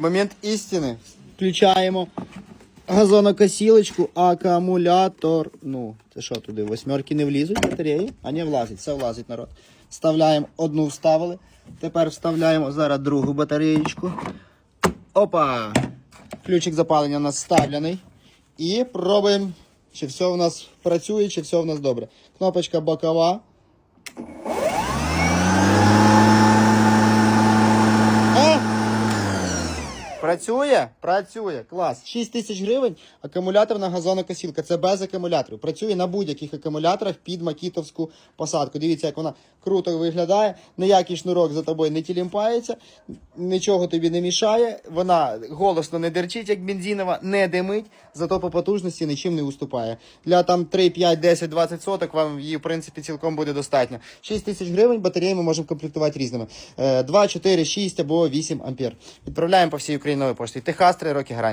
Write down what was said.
Момент істини. Включаємо газонокосілочку, акумулятор. Ну, це що туди? Восьмерки не влізуть батареї? А не влазить, все влазить народ. Вставляємо одну вставили. Тепер вставляємо зараз другу батареєчку. Опа! Ключик запалення у нас вставлений. І пробуємо, чи все у нас працює, чи все у нас добре. Кнопочка бокова. Працює? Працює. Клас. 6 тисяч гривень акумуляторна газонокосілка. Це без акумуляторів. Працює на будь-яких акумуляторах під макітовську посадку. Дивіться, як вона круто виглядає. Ніякий шнурок за тобою не тілімпається, нічого тобі не мішає. Вона голосно не дерчить, як бензинова, не димить, зато по потужності нічим не уступає. Для там 3, 5, 10, 20 соток вам її, в принципі, цілком буде достатньо. 6 тисяч гривень батареї ми можемо комплектувати різними. Е, 2, 4, 6 або 8 ампер. Відправляємо по всій Україні новою поштою. Техас 3 роки гарантії.